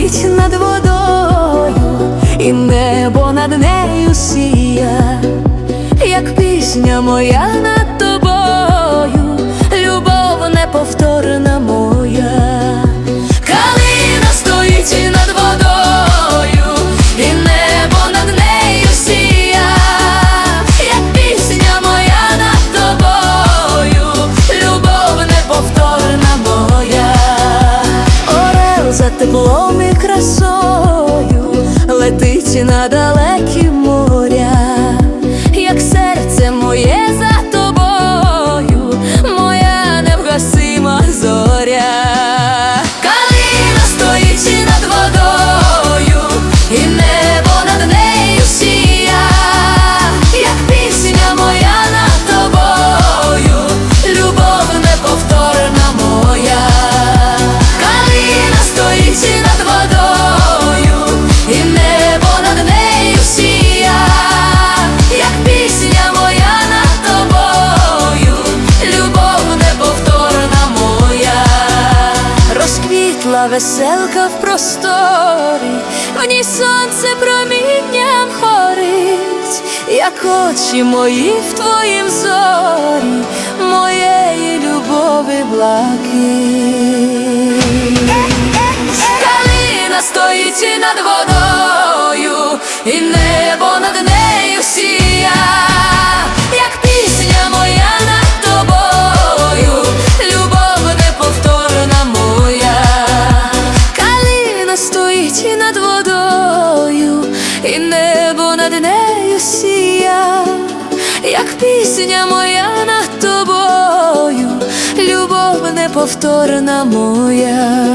Летить над водою, і небо над нею сія, як пісня моя. веселка в просторі, в ній сонце промінням хорить, як очі мої в твоїм зорі, моєї любові блаки. Калина стоїть над водою. і як пісня моя над тобою, любов неповторна моя.